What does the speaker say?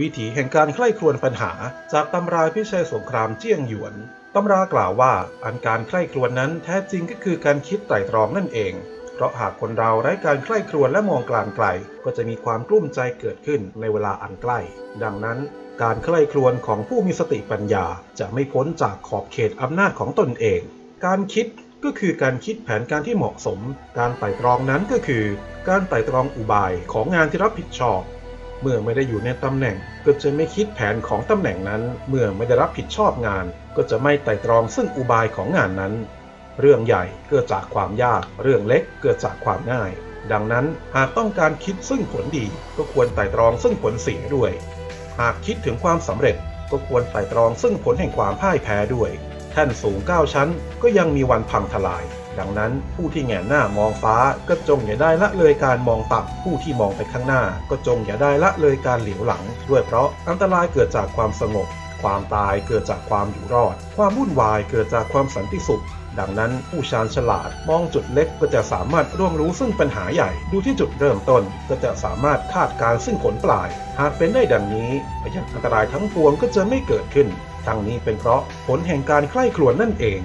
วิถีแห่งการใคร่ครวญปัญหา จากตำราพิชัยสงครามเจี้ยงหยวน ตำรากล่าวว่าอันการใคร่ครวญนั้นแท้จริงก็คือการคิดไตร่ตรองนั่นเอง เพราะหากคนเราไร้การใคร่ครวญและมองกลางไกล ก็จะมีความกลุ้มใจเกิดขึ้นในเวลาอันใกล้ ดังนั้นการใคร่ครวญของผู้มีสติปัญญาจะไม่พ้นจากขอบเขตอำนาจของตนเอง การคิดก็คือการคิดแผนการที่เหมาะสม การไต่ตรองนั้นก็คือ การไต่ตรองอุบายของงานที่รับผิดชอบ เมื่อไม่ได้อยู่ในตำแหน่งก็จะไม่คิดแผนของตำแหน่งนั้น เมื่อไม่ได้รับผิดชอบงาน ก็จะไม่ไต่ตรองซึ่งอุบายของงานนั้น เรื่องใหญ่เกิดจากความยาก เรื่องเล็กเกิดจากความง่าย ดังนั้นหากต้องการคิดซึ่งผลดี ก็ควรไต่ตรองซึ่งผลเสียด้วย หากคิดถึงความสำเร็จก็ควรไต่ตรองซึ่งผลแห่งความพ่ายแพ้ด้วย ท่นสูง 9 ชั้น ก็ยังมีวันพังทลาย ดังนั้นผู้ที่แงนหน้ามองฟ้าก็จงอย่าได้ละเลยการมองต่ำผู้ที่มองไปข้างหน้า ก็จงอย่าได้ละเลยการเหลียวหลัง ด้วยเพราะอันตรายเกิดจากความสงบ ความตายเกิดจากความอยู่รอด ความวุ่นวายเกิดจากความสันติสุขดังนั้นผู้ชาญฉลาดมองจุดเล็กก็จะสามารถร่วงรู้ซึ่งปัญหาใหญ่ ดูที่จุดเริ่มต้นก็จะสามารถคาดการ์ซึ่งผลปลาย หากเป็นได้ดังนี้พยันอันตรายทั้งปวงก็จะไม่เกิดขึ้น ทั้งนี้เป็นเพราะผลแห่งการใคร่ครวญนั่นเอง